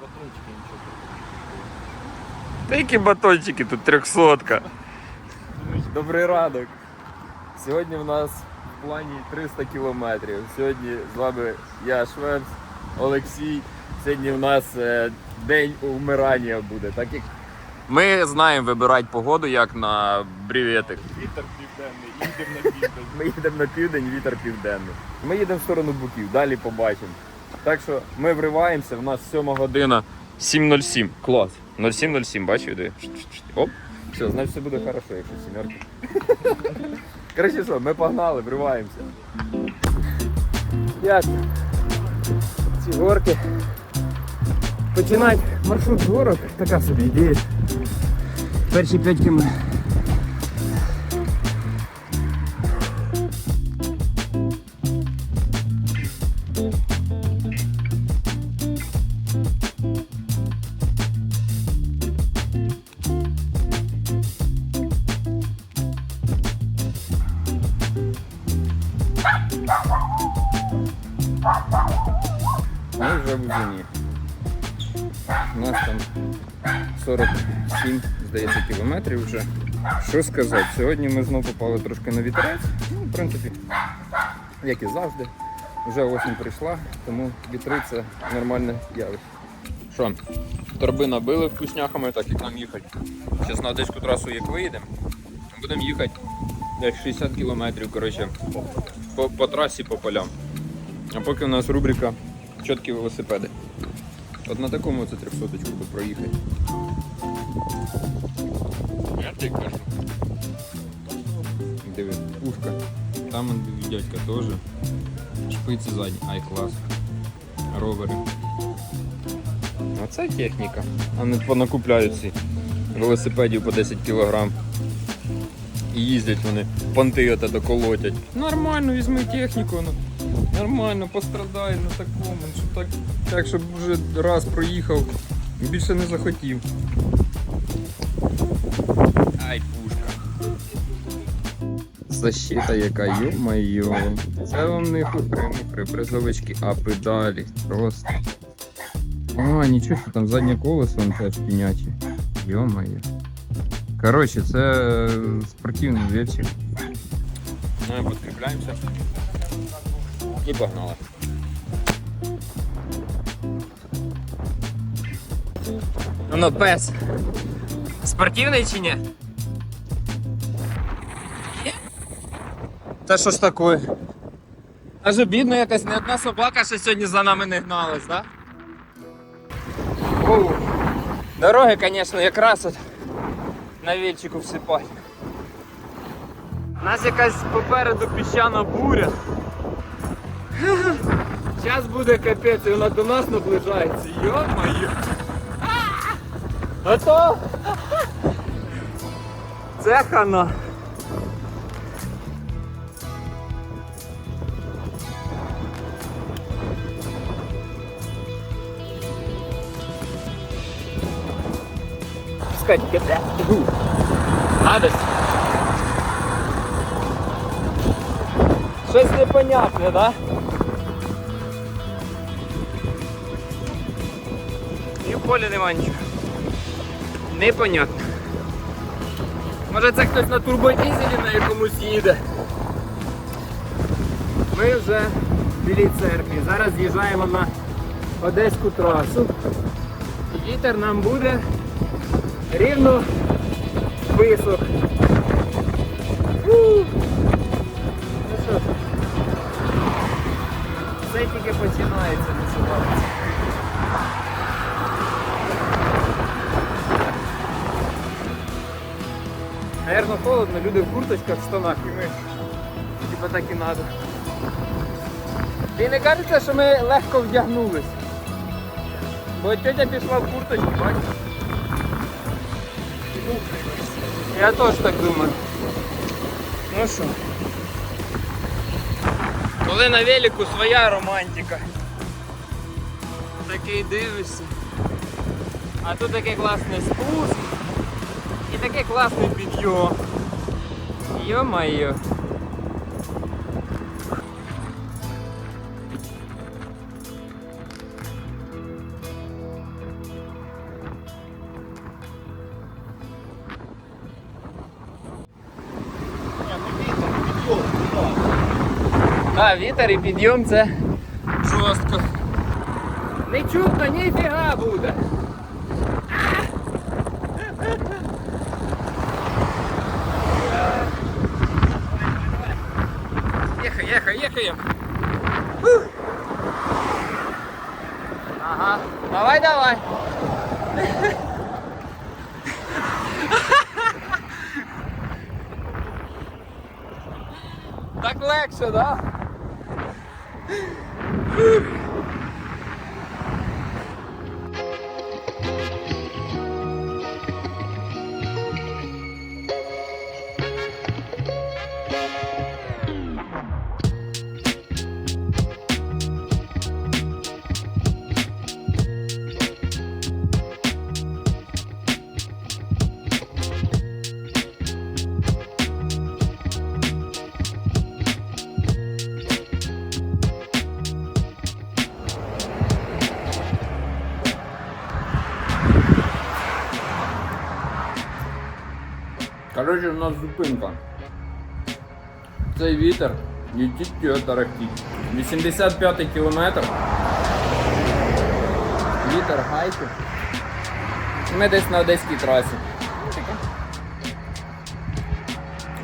Батончики нічого. Та які батончики, тут трьохсотка. Добрий ранок. Сьогодні в нас в плані 300 кілометрів. Сьогодні з вами я Швепс, Олексій. Сьогодні в нас е, день умирання буде, так як Ми знаємо вибирати погоду як на бріветик. Вітер південний, їдемо на південь. ми їдемо на південь, вітер південний. Ми їдемо в сторону буків, далі побачимо. Так що ми вриваємося, в нас 7 година. 707. Клас. 0707, бачив, де? Оп. Все, значить все буде хорошо, якщо сімерки. Коротше що, ми погнали, вриваємося. Ясно. Ці горки. Починати маршрут з горок, така собі ідея. Перші 5 км. Здається, кілометрів вже. Що сказати, сьогодні ми знову попали трошки на вітерець. Ну, в принципі, як і завжди. Вже осінь прийшла, тому вітри це нормальне явище. Що? Торби набили вкусняхами, так як нам їхати. Зараз на одеську трасу як виїдемо, будемо їхати десь 60 кілометрів, коротше, по, по трасі, по полям. А поки у нас рубрика чіткі велосипеди. От на такому це 300 проїхати. Я тобі кажу. Диви, пушка. Там дядька теж. Шпиці задні, ай клас. Ровери. Оце техніка. А не понакупляють ці велосипедів по 10 кілограм. І їздять вони, понти от это колотять. Нормально, візьми техніку. Ну. Нормально, пострадай на такому, щоб так, так, щоб вже раз проїхав більше не захотів. Ай, пушка. Защита яка, ё-моё. Це вам не хухри, не припризовички, а педалі. Просто. А, нічого, що там заднє колесо он теж піняче. Ё-моё. Коротше, це спортивний вечір. Ну і підкріпляємося. І погнали. Ну, пес. Спортивний чи ні? Та що ж таке? Аж обідно якась не одна собака ще сьогодні за нами не гналась, да? Оу. Дороги, звісно, якраз от на вільчику всипать. У нас якась попереду піщана буря. Зараз буде капець, і вона до нас наближається. Йо-моє. То це хана. Пускай капець. Гадость. Щось непонятне, да? І в полі нема нічого. Непонятно. Може це хтось на турбодізелі на якомусь їде. Ми вже в білій церкві. Зараз з'їжджаємо на Одеську трасу. Вітер нам буде рівно висох. Ну що все тільки починається насуватися. Наверно, холодно, люди в курточках, в штанах і ми типа так і надо. І не кажеться, що ми легко вдягнулись. Бо тетя пішла в курточку, бачиш? Я теж так думаю. Ну що? Коли на велику своя романтика. Такий дивишся. А тут такий класний спуск. І такий класний підйом. Йо-моє. Вітер і підйом це жорстко. Не чутно, ніфіга буде. Ехай, ехай, ехаем. Ага, давай, давай. Так легше, да? У нас зупинка. Цей вітер летить його тарахтить. 85 кілометр. Вітер гайки. Ми десь на одеській трасі.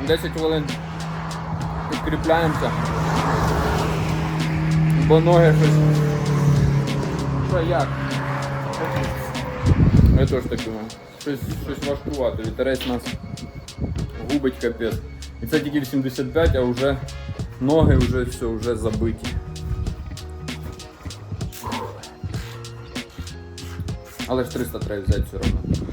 10 хвилин підкріпляємося. Бо ноги щось. Що як? Я теж так думаю. Щось, щось важкувато. Вітерець нас губить капець. І це тільки 85, а вже ноги вже все, вже забиті. Але ж 300 треба взяти все одно.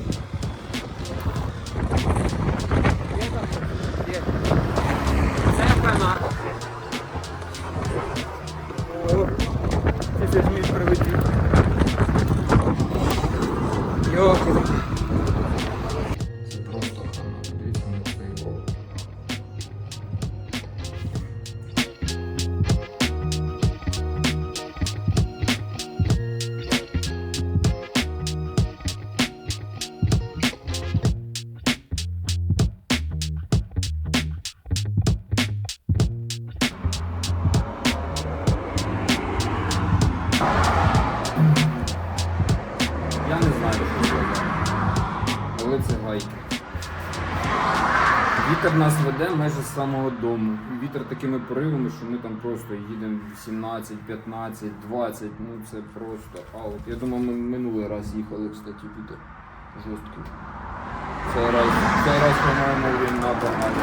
Самого дому. Вітер такими поривами, що ми там просто їдемо 18, 15, 20. Ну це просто аут. Я думаю, ми минулий раз їхали, кстати, вітер жорсткий. Цей раз, цей раз, по-моєму, він набагато.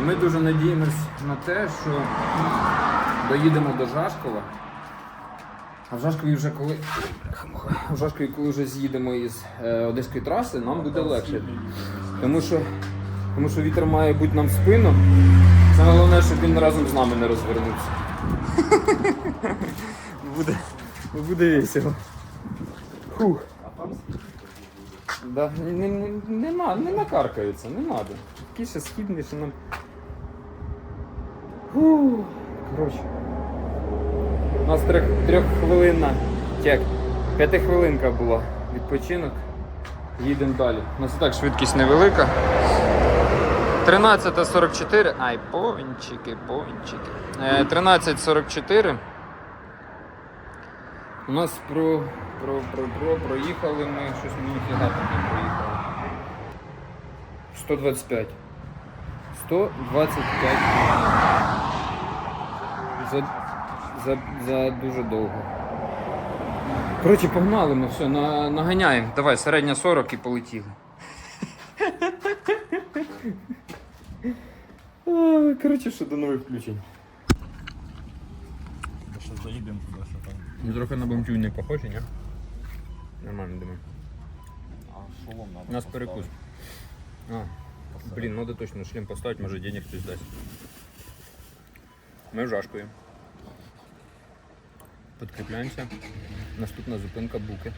І ми дуже надіємось на те, що доїдемо до Жашкова. А в Жашкові вже коли. В Жашкові, коли вже з'їдемо із е, Одеської траси, нам буде легше. Тому що, тому що вітер має бути нам в спину. Саме головне, щоб він разом з нами не розвернувся. Буде, буде весело. Фух. Да, не, не, нема, не накаркаються, не треба. Такі ще східні, що нам. Фух. Коротше. У нас трьох, трьоххвилинна чек. П'ятихвилинка була відпочинок. Їдемо далі. У нас і так швидкість невелика. 13.44. Ай, повінчики, повінчики. Е, 13.44. У нас про, про, про, про, проїхали ми, щось ми ніфіга там не проїхали. 125. 125 за, за, за дуже довго. Коротше, погнали ми все, на, наганяємо. Давай, середня 40 і полетіли. А, Коротше, що до нових включень. Що заїдемо туди, що там. Ну, трохи на бомжу не похожі, ні? Нормально думаю. А шолом надо. У нас поставити. перекус. А, блін, надо точно шлем поставити, може денег хтось дасть. Ми жашкуємо. Підкріпляємося. Наступна зупинка буки.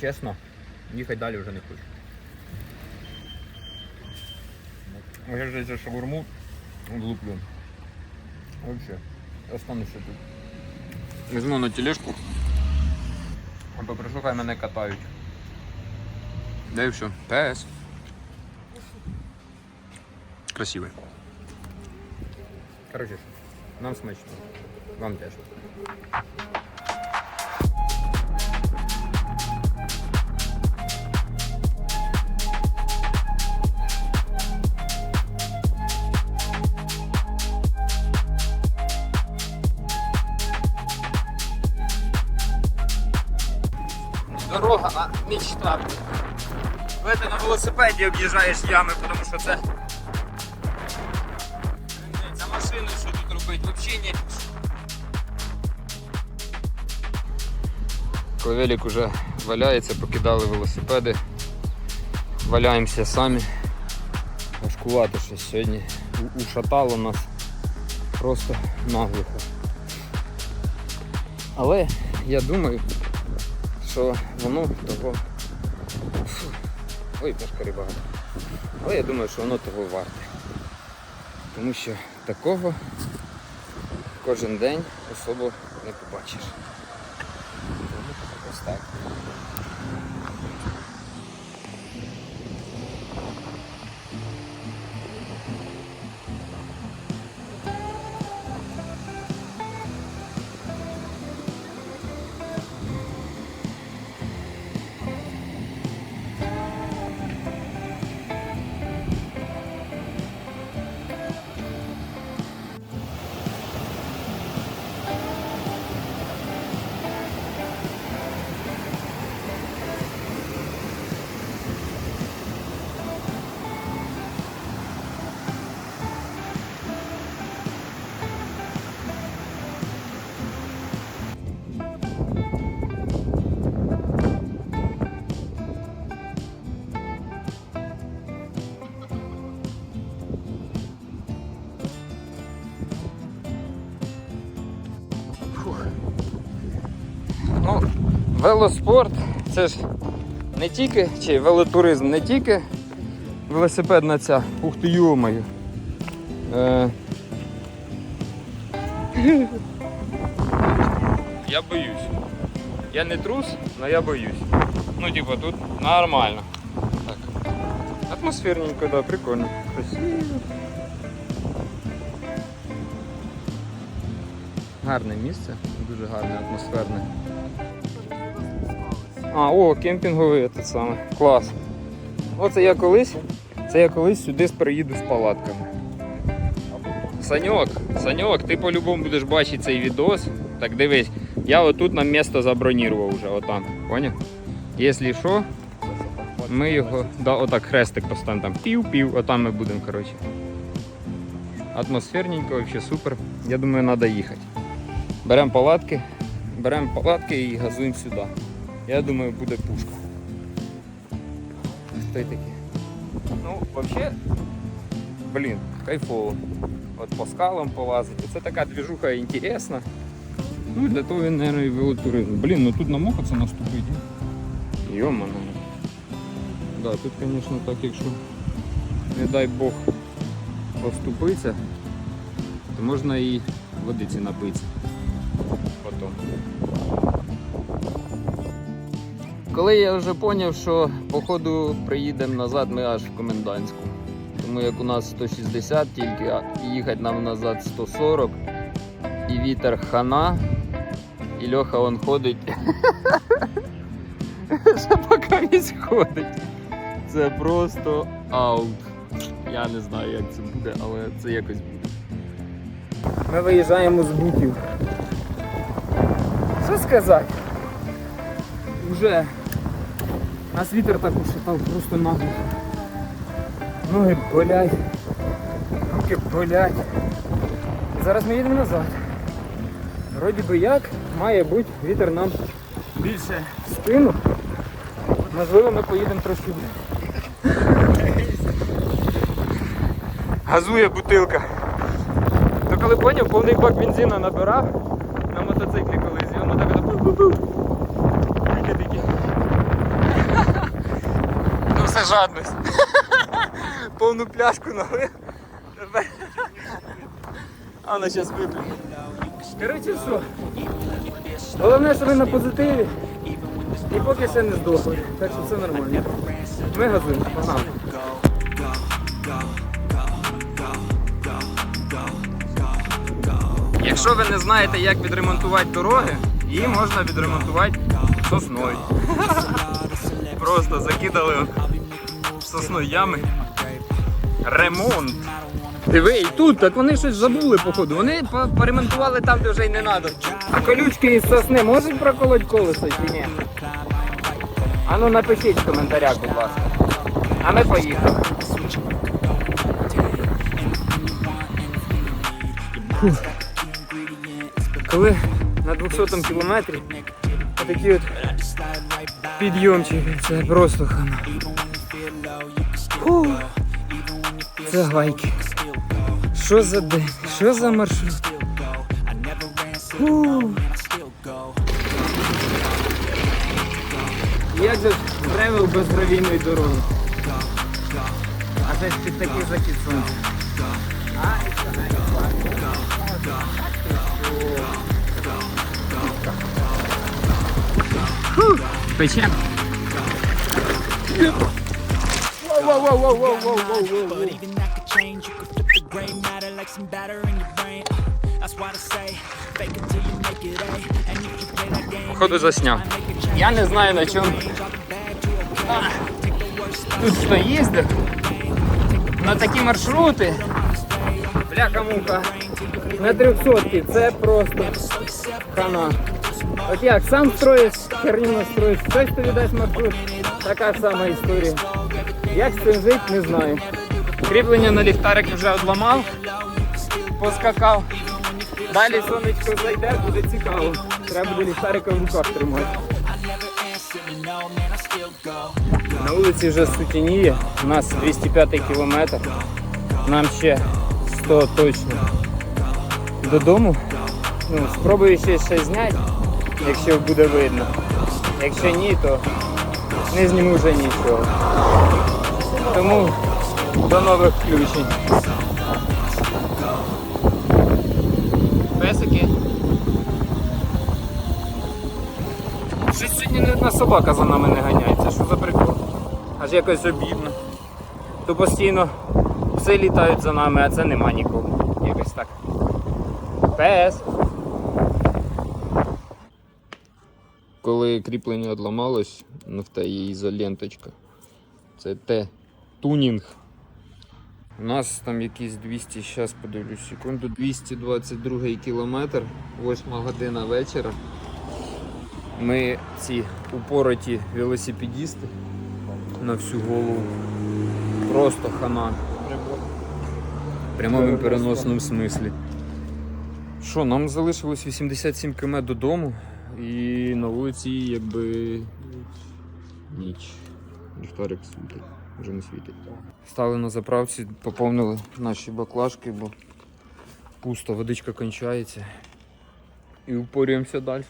Чесно, їхати далі вже не хочу. Я ж за шаурму влуплю. Вообще, остануся тут. Візьму на тележку. А попрошу, хай мене катають. Да і все. ПС. Красивий. Коротше, нам смачно. Вам теж. Мечта. Коли ти на велосипеді об'їжджаєш ями, тому що це. За машину що тут робити, взагалі ні. Коли велик уже валяється, покидали велосипеди. Валяємося самі. Важкувато щось сьогодні. Ушатало нас просто наглухо. Але я думаю, що воно того. Фу. Ой, пешкарі багато. Але я думаю, що воно того варте. Тому що такого кожен день особо не побачиш. Тому ось так. Велоспорт це ж не тільки, чи велотуризм не тільки велосипедна ця. Ух ти йомаю. Е... Я боюсь. Я не трус, але я боюсь. Ну, типа, тут нормально. Так. Атмосферненько, да, прикольно. Красиво. Гарне місце, дуже гарне, атмосферне. А, о, кемпінговий тут саме. Клас. Оце я колись. Це я колись сюди приїду з палатками. Саньок, Саньок, ти по-любому будеш бачити цей відос. Так дивись, я отут нам місто забронірував вже, отам. Поняв? Якщо що, ми його. Да, отак хрестик поставимо там пів-пів, отам ми будемо, коротше. Атмосферненько, взагалі супер. Я думаю, треба їхати. Беремо палатки, беремо палатки і газуємо сюди. Я думаю, буде пушка. Хто такі? Ну, взагалі, блін, кайфово. От по скалам полазити. Це така движуха інтересна. Ну, для того він, мабуть, і велотуризм. Блін, ну тут намокаться наступить. Йомано. Да, тут, звісно, так, якщо, не дай Бог, поступиться, то можна і водиці напитися. Потом. Коли я вже зрозумів, що походу приїдемо назад, ми аж в комендантську. Тому як у нас 160 тільки, а їхати нам назад 140. І вітер хана. І Льоха он ходить. Ще поки він ходить. Це просто аут. Я не знаю, як це буде, але це якось буде. Ми виїжджаємо з бутів. Що сказати? Уже нас вітер так ушатав просто наглухо. Ноги болять, руки болять. Зараз ми їдемо назад. Вроді би як, має бути вітер нам більше в спину. Можливо, ми поїдемо трошки. Газує бутилка. То коли поняв, повний бак бензину набирав на мотоциклі колись, і воно так ото пу-пу-пу. Таке таке. Все жадність. Повну пляшку налив. А ну зараз вип'ю. Коротше, що? Головне, що ви на позитиві. І поки ще не здохли. Так що все нормально. Ми газуємо. Погнали. Якщо ви не знаєте, як відремонтувати дороги, її можна відремонтувати сосною. Просто закидали сосною ями. Ремонт. Диви, і тут, так вони щось забули, походу. Вони поремонтували там, де вже й не треба. А колючки із сосни можуть проколоть колесо чи ні? А ну напишіть в коментарях, будь ласка. А ми поїхали. Коли на 200 кілометрі такі от підйомчики, це просто хана. Фух. Це гайки. Що за день? Що за маршрут? Фух. Як же тревел без гравійної дороги? А це ж під такий захід сонця. Печем. But even that could change. You could flip the gray matter like some batter in your brain. Uh, That's why I say, fake it till you make it A. And if you play that game, Походу засняв. Я не знаю на чому. А, Тут хто їздив. На такі маршрути. Бляха-муха. На 300 це просто хана. От як сам строїш, херню настроїш, хтось тобі дасть маршрут, така ж сама історія. Як цим жити, не знаю. Кріплення на ліхтарик вже одламав, поскакав. Далі сонечко зайде, буде цікаво. Треба буде ліхтарика в руках тримати. На вулиці вже сутініє, у нас 205 кілометр. Нам ще 100 точно додому. Ну, спробую ще щось зняти, якщо буде видно. Якщо ні, то не зніму вже нічого. Тому до нових включень. Песики. Щось сьогодні не одна собака за нами не ганяється. Що за прикол? Аж якось обідно. То постійно пси літають за нами, а це нема нікого. Якось так. Пес. Коли кріплення одламалось, ну в те є ізоленточка. Це те тунінг. У нас там якісь 200, зараз подивлюсь секунду, 222 кілометр, 8 година вечора. Ми ці упороті велосипедісти на всю голову. Просто хана. В прямому переносному смислі. Що, нам залишилось 87 км додому і на вулиці якби ніч. Ліхтарик світить, вже не світить. Стали на заправці, поповнили наші баклажки, бо пусто, водичка кончається. І упорюємося далі.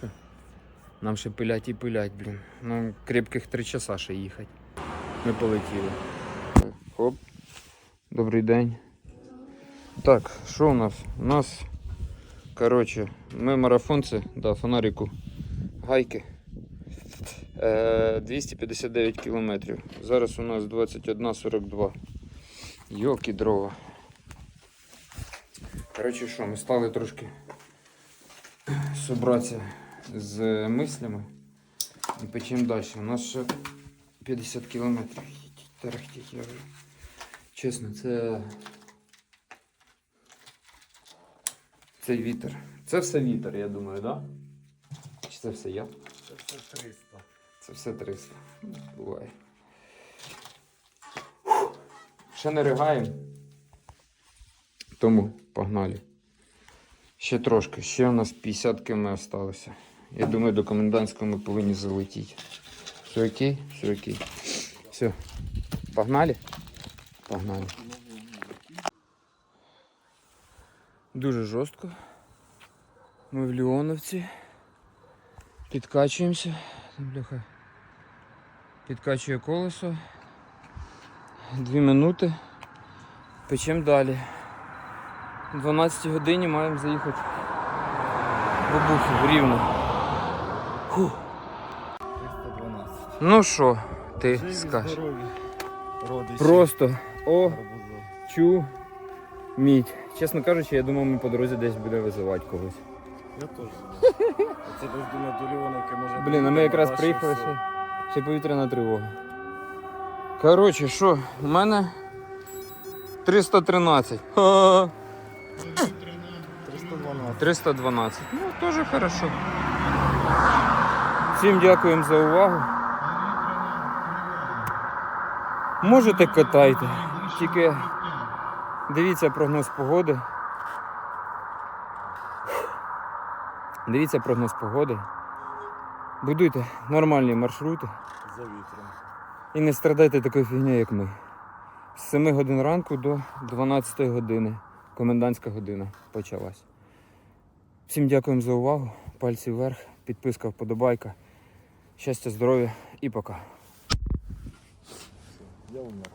Нам ще пилять і пилять, блін. Нам крепких три часа ще їхати. Ми полетіли. Хоп. Добрий день. Так, що у нас? У нас, коротше, ми марафонці, да, фонарику гайки. Е, 259 кілометрів. Зараз у нас 21.42. Йоки дрова. Коротше, що, ми стали трошки зібратися з мислями і печемо далі. У нас ще 50 кілометрів. Тарахтіть, я вже. Чесно, це. Це вітер. Це все вітер, я думаю, так? Да? Чи це все я? Це все 300. Це все 300. Буває. Ще не ригаємо. Тому погнали. Ще трошки, ще у нас 50 км осталося. Я думаю, до комендантського ми повинні залетіти. Все окей? Все окей. Все. Погнали? Погнали. Дуже жорстко. Ми в Леоновці. Підкачуємося. Бляха. Підкачує колесо. Дві минути. Печемо далі. О 12 годині маємо заїхати в Обухів рівно. Фух. 312. Ну що, ти Живі, скажеш? здорові. Родичі. Просто о, чу, Мідь. Чесно кажучи, я думав, ми по дорозі десь буде визивати когось. Я теж. Це десь до Леоновки може. Блін, а ми якраз приїхали ще, ще повітряна тривога. Коротше, що, у мене 313. Ха-ха. 312. 312. Ну, теж хорошо. Всім дякуємо за увагу. Можете катайте, тільки дивіться прогноз погоди. Дивіться прогноз погоди. Будуйте нормальні маршрути За вітром. і не страдайте такою фігнею, як ми. З 7 годин ранку до 12 години. Комендантська година почалась. Всім дякуємо за увагу. Пальці вверх, підписка, вподобайка. Щастя, здоров'я і пока. Я умер.